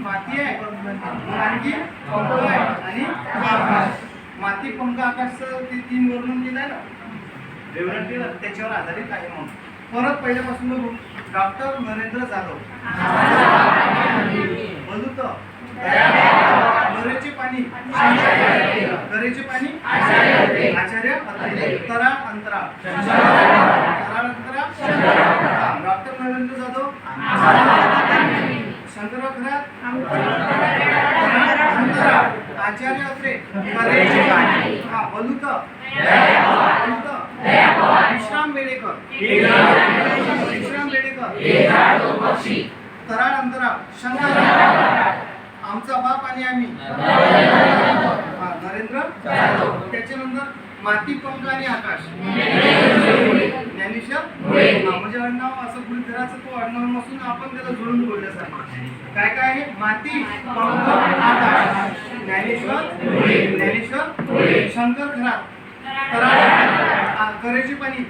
माती आहे. आणखी पंख आहे आणि आकाश. माती पंख आकाश ते तीन वर्णन दिलं आहे ना रेवडंट त्याच्यावर आधारित आहे म्हणून. परत पहिल्यापासून बघू. डॉक्टर नरेंद्र जाधव. बलुत नरेचे पाणी. नरेचे पाणी. आचार्य तरा अंतरा. तरा अंतरा. डॉक्टर नरेंद्र जाधव. आचार्य अत्रे हा बलुत विश्राम बेडेकर विश्राम बेडेकर तराळ अंतरा शंकर आमचा बाप आणि आम्ही नरेंद्र त्याच्यानंतर माती पंख आणि आकाश. ज्ञानेश्वर? म्हणजे आडनाव असं तो आडनाव नसून आपण त्याला जोडून बोलण्यासारखं काय काय आहे? माती पंख आकाश. ज्ञानेश्वर? ज्ञानेश्वर? शंकर खरा. पाणी.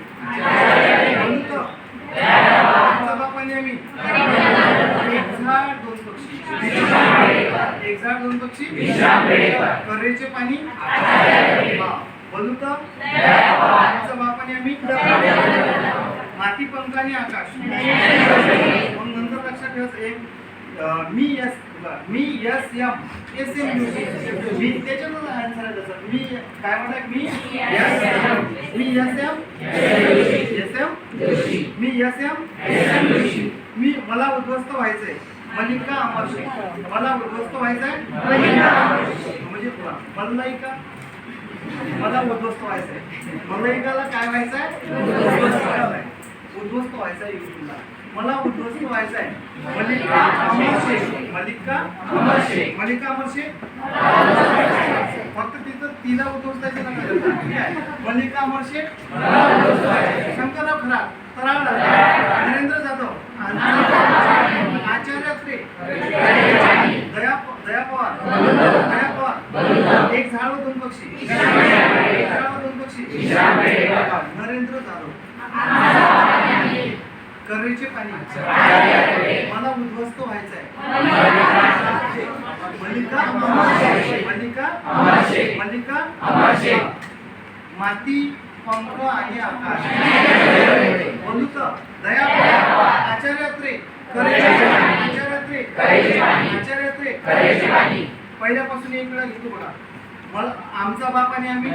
आणि आम्ही. एक झाड दोन पक्षी. एक झाड दोन पक्षी. करेचे पाणी. हा, तर आमचा बाप आणि माती पंखाने आकाश मग नंतर लक्षात ठेवायचं एक मी यस मी यस यम एस एम मी त्याच्यातच आन्सर आहे तसं मी काय म्हणतात मी यस एम मी यस एम यस एम मी यस एम मी मला उद्ध्वस्त व्हायचंय मलिका अमरशे मला उद्ध्वस्त व्हायचंय म्हणजे मल्लाईका मला उद्ध्वस्त व्हायचंय. मल्लाईकाला काय व्हायचंय? उद्ध्वस्त व्हायचा युट्यूबला मला उद्ध्वस्त व्हायचंय. मलिका अमरशे मलिका अमरशे मलिका अमरशे फक्त तिथं तिला उद्ध्वस्त नका ठीक आहे. मल्लिका अमरशे शंकरराव खरा तराळ नरेंद्र जाधव आचार्य अत्रे दया दया पवार दया पवार एक झाड व दोन पक्षी एक झाड व दोन पक्षी नरेंद्र जाधव करेचे पाणी मला उद्ध्वस्त व्हायचंय मल्लिका मल्लिका मल्लिका माती पंख आणि आकाश बलुत दया आचार्य अत्रे करेचे आचार्य अत्रे आचार्य अत्रे पहिल्यापासून एक वेळा घेतो बघा. मला आमचा बाप आणि आम्ही.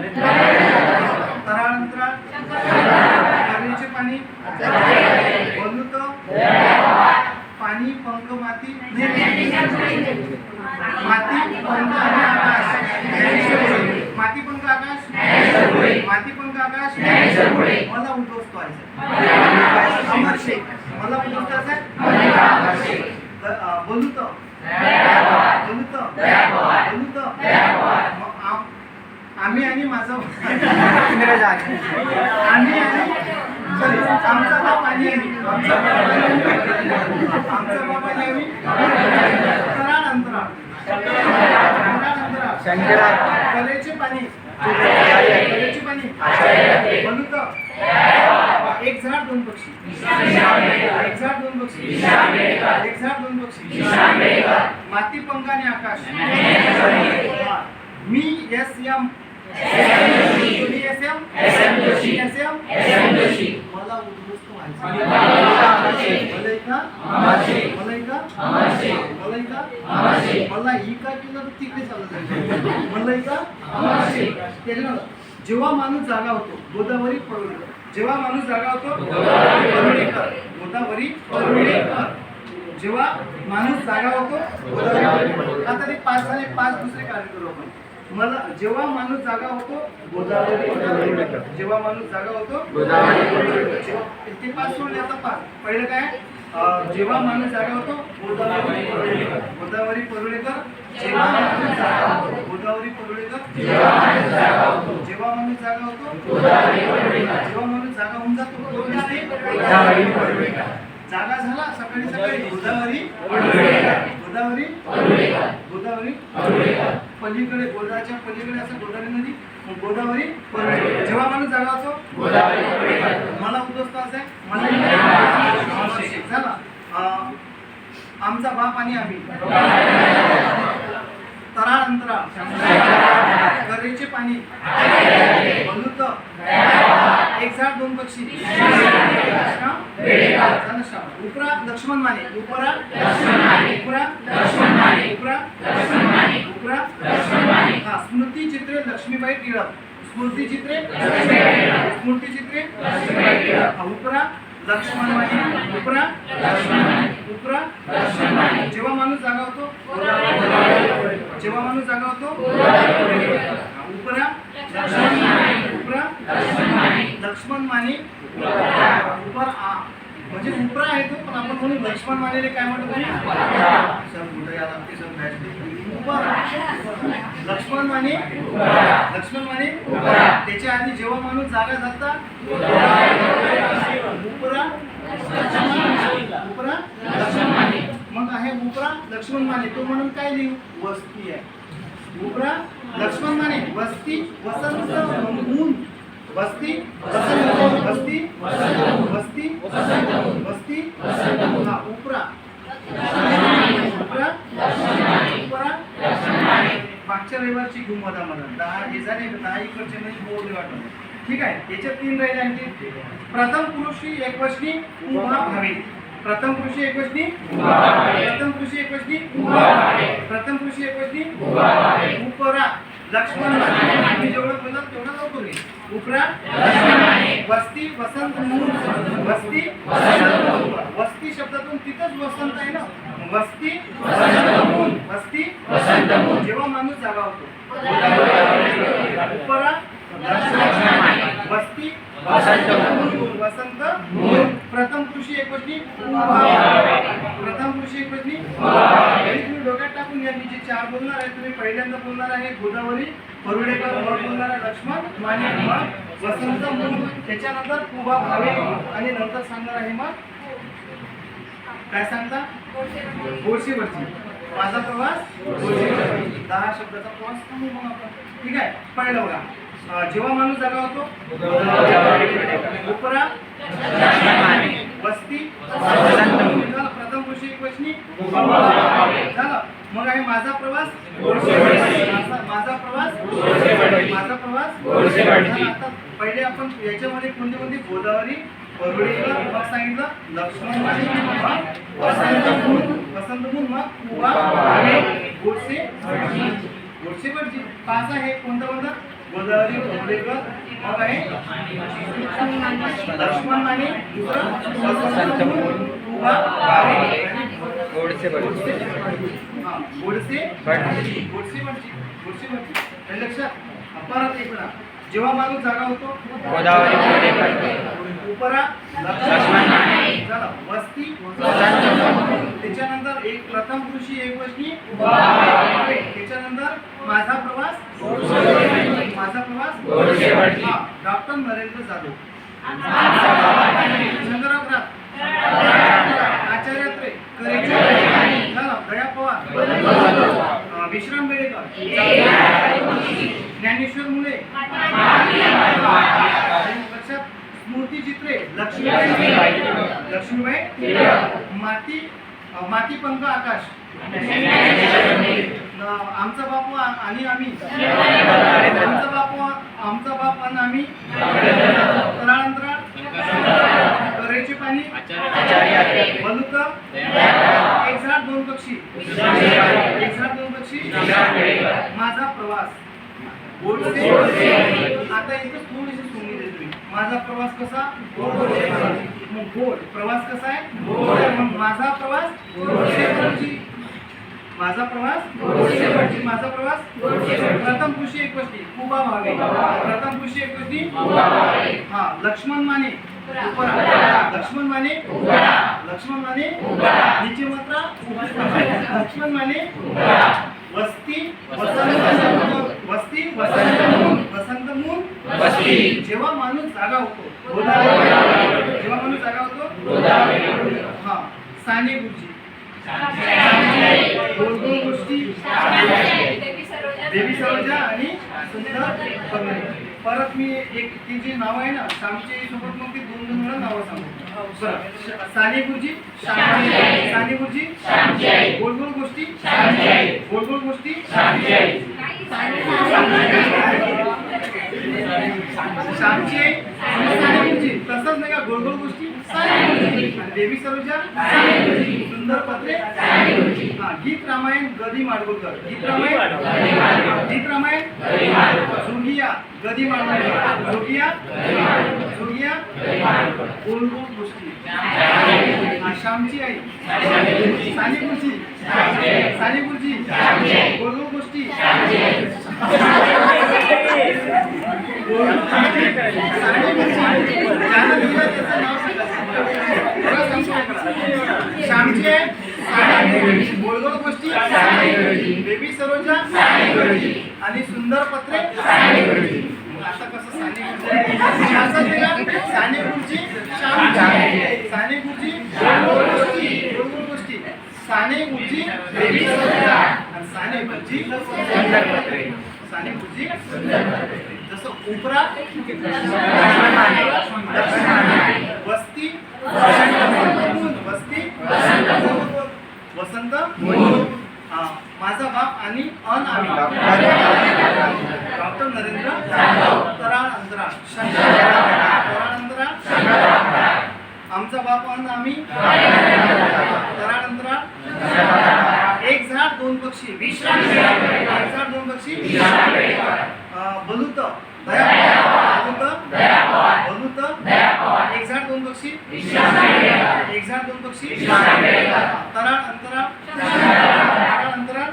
तराळ अंतराळ करेचे पाणी. बलुत पाणी पंख माती. माती पंख आणि आकाश. माती पंख आकाश. माती पंख आकाश. मला उद्ध्वस्त व्हायचं अमर शेख मला उद्ध्वस्त बलुत आम्ही आणि माझं आम्ही आणि आम्ही आमचा आणि आम्ही आमचा बाप आणि आमचा बाप आणि आम्ही तराळ अंतराळ कलेचे पाणी कलेचे पाणी बलुत एक झाड दोन पक्षी. एक झाड दोन पक्षी. एक झाड दोन पक्षी. माती पंख आणि आकाश. मी एस एम. तुम्ही एस एम. S M. मला उद्ध्वस्त व्हायचं. मला ही का केलं तर तिकडे चालत जेव्हा माणूस जागा होतो गोदावरी परुळेकर जेव्हा माणूस जागा होतो गोदावरी जेव्हा माणूस जागा होतो. आता ते पाच झाले पाच दुसरे कार्य करू आपण मला जेव्हा माणूस जागा होतो गोदावरी. जेव्हा माणूस जागा होतो ते पाच सोडले आता पाच? पहिलं काय? जेव्हा माणूस जागा होतो गोदावरी गोदावरी परुळेकर जेव्हा माणूस जागा होतो गोदावरी परुळेकर जेव्हा माणूस जागा होतो जेव्हा माणूस जागा होतो जेव्हा माणूस जागा होऊन जातो. जागा झाला सकाळी सकाळी. गोदावरी गोदावरी गोदावरी पलीकडे गोदाच्या पलीकडे असं गोदावरी नदी गोदावरी. जेव्हा माणूस जागा होतो मला उद्ध्वस्त असं मला झाला आमचा बाप आणि आम्ही. तराळ अंतराळ. करेचे पाणी. बलुत एक झाड दोन पक्षी. उपरा लक्ष्मण माने. उपरा उपरा उपरा उपरा हा. स्मृती चित्रे लक्ष्मीबाई टिळक. स्मृती चित्रे स्मृती चित्रे उपरा लक्ष्मण माने उपरा. उपरा. जेव्हा माणूस जागा होतो जेव्हा माणूस जागा होतो उपरा. माने उपरा. लक्ष्मण माने उपर. आ. म्हणजे उपरा आहे तो पण आपण म्हणून लक्ष्मण मानेले काय म्हणतो सर कुठे या लागते सर लक्ष्मण माने लक्ष्मण माने त्याच्या आधी जेव्हा माणूस जागा जाता उपरा उपरा लक्ष्मण माने मग आहे उपरा लक्ष्मण माने तो म्हणून काय लिहू? वस्ती आहे. उपरा लक्ष्मण माने वस्ती वसंत ऊन. वस्ती वसंत वस्ती. वस्ती वसंत हा उपरा उपरा उपरा मागच्या रविवारची घेऊ दहा हे झाले दहा इकडचे म्हणजे बोर्ड वाटत ठीक आहे? याच्यात तीन राहिले आणखी. प्रथम पुरुषी एकवचनी उभा भावे प्रथम पुरुषी एकवचनी प्रथम पुरुषी एकवचनी प्रथम पुरुषी एकवचनी उपरा लक्ष्मण आम्ही जेवढं बोलत तेवढं लवकर घे उपरा वस्ती वसंत मूळ वस्ती वस्ती शब्दातून तिथंच वसंत आहे ना? वस्ती वस्ती जेव्हा माणूस जागा उपरा वस्ती वसंत प्रथम कृषी एकवचनी प्रथम कृषी एकवचनी तुम्ही डोक्यात टाकून घ्या मी जे चार बोलणार आहे तुम्ही पहिल्यांदा बोलणार आहे गोदावरी परुडेकर बोलणार आहे लक्ष्मण माने वसंत मूळ त्याच्यानंतर कुबा भावे आणि नंतर सांगणार आहे मग काय सांगता गोडशीवरची माझा प्रवास दहा शब्दाचा प्रवास थांबू मग आपण. ठीक आहे? पहिलं बघा. जेव्हा माणूस जागा होतो उपरा वस्ती झालं प्रथम कृषी एकवचनी झालं. मग आहे माझा प्रवास माझा माझा प्रवास माझा प्रवास आता पहिले आपण याच्यामध्ये कोणते कोणते गोदावरी परुडेकर मग सांगितलं लक्ष्मण मग वसंत मूल वसंत मग भावे गोडसे गोडसे भटजी पाच आहे कोणता कोणता? गोदावरी मग आहे लक्ष्मण माने दुसरं वसंत गोडसे भटजी. हा, गोडसे भटजी. गोडसे भटजी गोडसे भटजी. लक्षात. परत एक वेळा जेव्हा माणूस जागा होतो गोदावरी परुडेकर. उपरा लक्ष्मण माने. झालं वस्ती वसंत. त्याच्यानंतर एक प्रथम कृषी एक वचनी त्याच्यानंतर माझा प्रवास. माझा प्रवास. डॉक्टर नरेंद्र जाधव. चंद्रराव ग्राफ आचार्य त्रे. झालं पवार. विश्राम बेडेकर ज्ञानेश्वर मुले लक्षात स्मृती चित्रे लक्ष्मीबाई लक्ष्मीबाई माती माती पंख आकाश. आमचा बापू आणि आम्ही. आमचा बापू आमचा बाप आणि आम्ही. तळांतराळ करेचे पाणी. बलुत. एक झाड दोन पक्षी. एक झाड दोन पक्षी. माझा प्रवास. आता इथं थोडीशी सोंगी देतो मी. माझा प्रवास कसा? मग गोड. प्रवास कसा आहे? मग माझा प्रवास. माझा प्रवास. माझा प्रवास प्रथम कृषी एक गोष्टी कुबा भावे प्रथम कृषी एक गोष्टी हा लक्ष्मण माने. लक्ष्मण माने. लक्ष्मण माने. नीचे मात्रा. लक्ष्मण माने. वस्ती. वसंत. वस्ती मूल. जेव्हा माणूस जागा होतो. जेव्हा माणूस जागा होतो? हा. साने गुरुजी. दोन दोन गोष्टी. देवी सरोजा आणि. परत मी एक ती जी नाव आहे ना श्यामची सोबत मग ती दोन दोन वेळा नावं सांगू बरं. साने गुरुजी साने गुरुजी भजी तसंच नाही का गोडगोड गोष्टी? देवी सरोजा सुंदर पत्रे हा गीत रामायण गदी माडगुळकर. गीत रामायण गीत रामायण झुगिया गदी सुगिया झुगिया गोल गोल गोष्टी. श्यामची आई. साली गुरुजी साली गुरुजी गोडगोड गोष्टी श्यामची आहे गोळगोळ गोष्टी. देवी सरोजा. आणि सुंदर पत्रे आता कसं साने असं केलं साने गुरुजी श्यामची साने गुरुजी गोळगोळ गोष्टी गोळगोळ गोष्टी साने गुरुजी बेबी सरोजा आणि साने गुरुजी सुंदर पत्रे साने गुरुजी जसं उपरा वस्ती वस्ती वसंत माझा बाप आणि अन आम्ही. डॉक्टर नरेंद्र तराळ अंतराळ तराळ अंतराळ आमचा बाप अन आम्ही. तराळ अंतराळ एक झाड दोन पक्षी. विश्राम एक झाड दोन पक्षी. बलुत. दया बलूत बलूत एक झाड दोन पक्षी. एक झाड दोन पक्षी. तराळ अंतराळ तराळ अंतराळ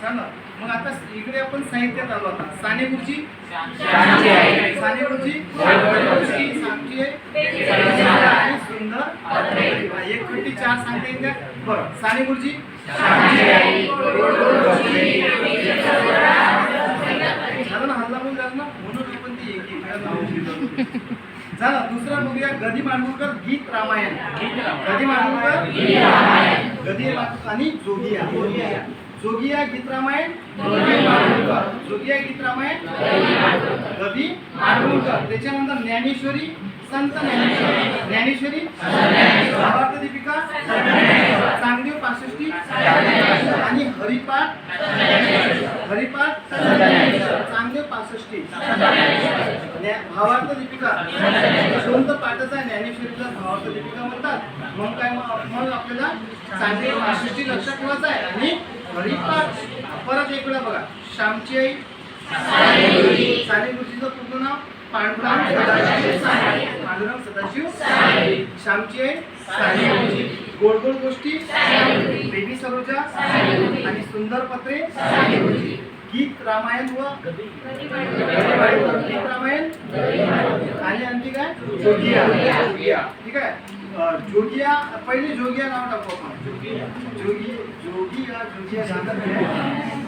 चांगलं मग आता इकडे आपण साहित्यात आलो आता. साने गुरुजी. साने गुरुजी. सांगची आणि सुंदर. एक खट्टी चार सांगता येईल? बरं साने गुरुजी झालं ना हल्ला बोल झालं ना म्हणून आपण ती एक एक वेळा नाव घेतो. झालं. दुसरा बघूया गदी मांडूरकर गीत रामायण. गदी मांडूरकर गदी आणि जोगिया जोगिया गीत रामायण. जोगिया गीत रामायण. गदी मांडूरकर त्याच्यानंतर ज्ञानेश्वरी संत ज्ञानेश्वरी. ज्ञानेश्वरी भावार्थ दीपिका चांगदेव पासष्टी आणि हरिपाठ हरिपाठ चांगदेव पासष्टी. भावार्थ दीपिका. पाठाचा आहे ज्ञानेश्वरीचा भावार्थ दीपिका म्हणतात. मग काय मग आपल्याला चांगदेव पासष्टी लक्षात ठेवायचं आहे. आणि हरिपाठ परत एक वेळा बघा. श्यामची आई. साने गुरुजीचं पूर्ण नाव पांडुरंग सदाशिव. पांडुरंग सदाशिव. श्यामची आई साने गुरुजी गोड गोड गोष्टी. बेबी सरोजा. आणि सुंदर पत्रे. गीत रामायण व गीत रामायण. आणि आणखी काय? ठीक आहे? जोगिया पहिले जोगिया नाव टाकू आपण जोगी जोगिया जोगिया सांगत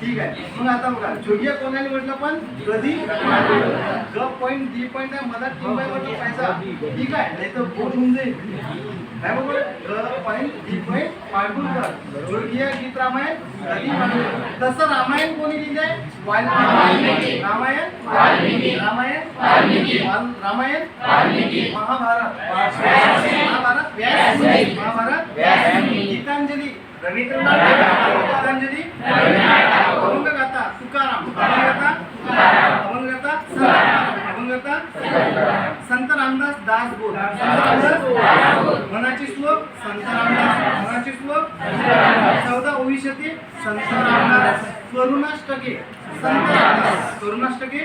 ठीक आहे. मग आता बघा जोगिया कोणाला म्हटलं पण? कधी ग पॉईंट डी पॉईंट आहे मला टी बाय म्हटलं पाहिजे ठीक आहे. नाही तर बोट होऊन जाईल. काय बघ ग point D point Mandurkar Jogiya Geet Ramayan कधी तसं रामायण कोणी लिहिलंय? वाल्मिकी. रामायण? रामायण? रामायण? महाभारत. महाभारत. व्यास महाभारत गीतांजली रवींद्रनाथ. गीतांजली अभंगगाथा तुकाराम अभंगगाथा अभंगगाथा. अभंगगाथा संत रामदास दास रामदास मनाची श्लोक संत रामदास. मनाची श्लोक चौदा ओविशती संत रामदास. करुणाष्टके. संत रामदास करुणाष्टके?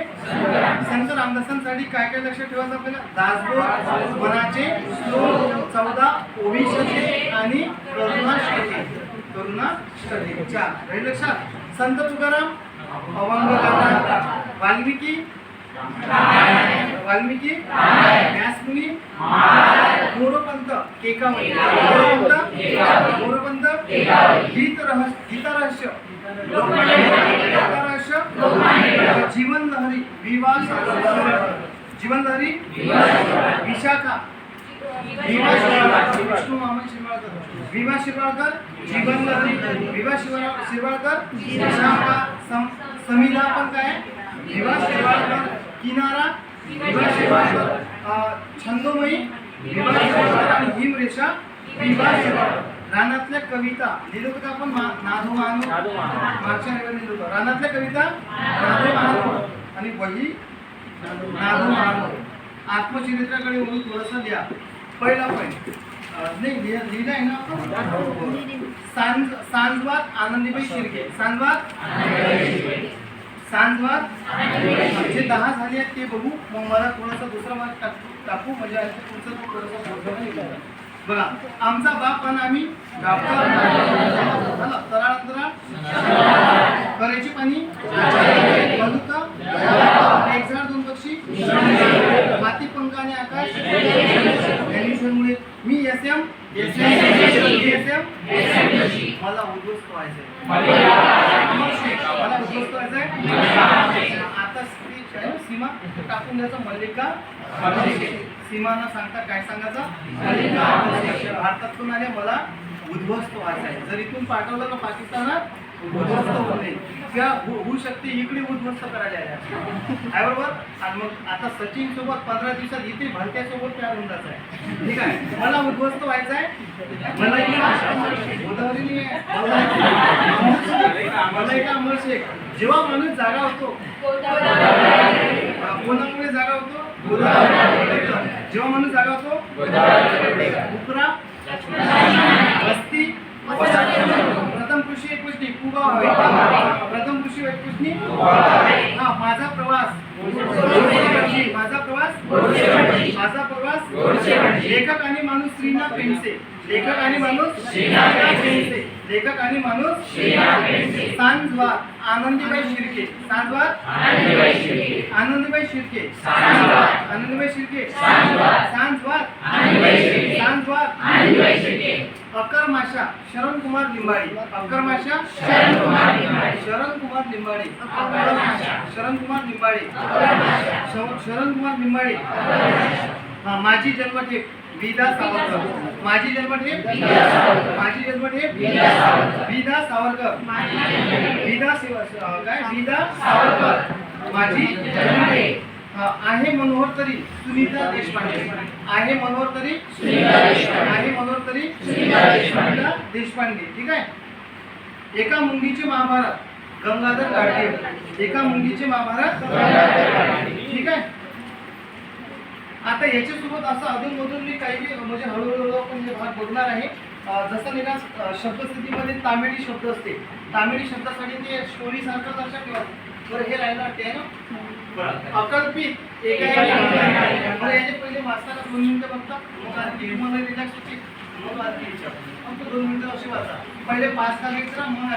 संत रामदासांसाठी काय काय लक्षात ठेवायचं आपल्याला? दासबोध मनाचे श्लोक चौदा ओविशते आणि करुणाष्टके. करुणाष्टके. चार राहील लक्षात. संत तुकाराम अभंगगाथा वाल्मिकी वाल्मिकी व्यासमुनी मोरपंत केकावली. मोरपंत मोरपंत गीत रहस्य गीतरहस्य जीवन लहरी विवास जीवन लहरी विशाखा विवा शिरवाळकर विष्णू मामा शिरवाळकर विवा शिरवाळकर जीवन लहरी विवा शिवा शिरवाळकर विशाखा सम समिधा पण काय विवा शिरवाळकर किनारा. विवा शिरवाळकर छंदोमयी. विवा शिरवाळकर आणि हिमरेषा. विवा शिरवाळकर रानातल्या कविता लिहिलो होतं आपण नादू मानू. मागच्या रविवारी रानातल्या कविता? नादू मानू. आणि वही? नादू मानू. आत्मचरित्राकडे वळून थोडंसं लिहा. पहिला पॉईंट नाही लिह- लिहिलं आहे ना आपण? सांज सांजवात आनंदीबाई शिर्के. सांजवात सांजवात जे दहा झाले आहेत ते बघू. मग मला थोडंसं दुसरं मार्क टाकू टाकू. म्हणजे तुमचं थोडंसं. बघा आमचा बाप आणि आम्ही करायची पाणी? एक झाड दोन पक्षी? माती पंख आणि आकाश? ज्ञानेश्वरमुळे मी S M S M S M मला उद्ध्वस्त व्हायचंय. मला उद्ध्वस्त व्हायचंय. आता स्त्री सीमा टाकून द्यायचं मल्लिका. सीमा न सांगता काय सांगायचं? भारतातून आले मला उद्ध्वस्त व्हायचं आहे जर इथून पाठवलं तर पाकिस्तानात उद्ध्वस्त होणे किंवा हो- होऊ शकते इकडे उद्ध्वस्त करायला आहे बरोबर? आणि मग आता सचिन सोबत पंधरा दिवसात इथे भलत्या सोबत प्यार होऊन जायचं आहे. ठीक आहे? मला उद्ध्वस्त व्हायचं आहे. मला. मला एका अमर शेख जेव्हा माणूस जागा होतो कोणामुळे जागा होतो? जेव्हा माणूस जागा होतो? उकरा वस्ती. प्रथम कृषी एक पुष्टी पुगा प्रथम कृषी एक पुष्टी हा माझा प्रवास. माझा प्रवास. माझा प्रवास. लेखक आणि माणूस श्रीना पेंडसे लेखक आणि माणूस श्रीना पेंडसे लेखक आणि माणूस सांजवार आनंदीबाई शिर्के. सांजवार आनंदीबाई शिर्के. आनंदीबाई शिर्के. आनंदीबाई शिर्के. अक्कर माशा. शरण कुमार लिंबाडी अक्कर माशा. शरण कुमार लिंबाळे. शरण कुमार माशा. शरण कुमार हा माझी जन्मठेप. विदा सावरकर माझी जन्मठेप. माझी जन्मठेप विदा सावरकर. विदा काय विदा सावरकर. माझी जन्मठेप. आहे मनोहर तरी सुनीता देशपांडे आहे मनोहर तरी. आहे मनोहर तरी. सुनीता देशपांडे ठीक आहे एका मुंगीचे महाभारत गंगाधर गाडगे एका मुंगीचे महाभारत ठीक आहे आता याच्यासोबत असं अधूनमधून मी काही म्हणजे हळूहळू आपण हे भाग बघणार आहे. जसं अं, शब्दस्थितीमध्ये तामिळी शब्द असते. तामिळी शब्दासाठी ते स्टोरी सारखंच लक्षात ठेवा बरं हे राहिलं वाटते ना? अकल्पित. एक याचे पहिले वाचताना दोन मिनिटं बघता. मग आणखी मला रिलॅक्स होते मग विचार फक्त दोन मिनिटं अशी वाचा. पहिले पाच लेक्चर मग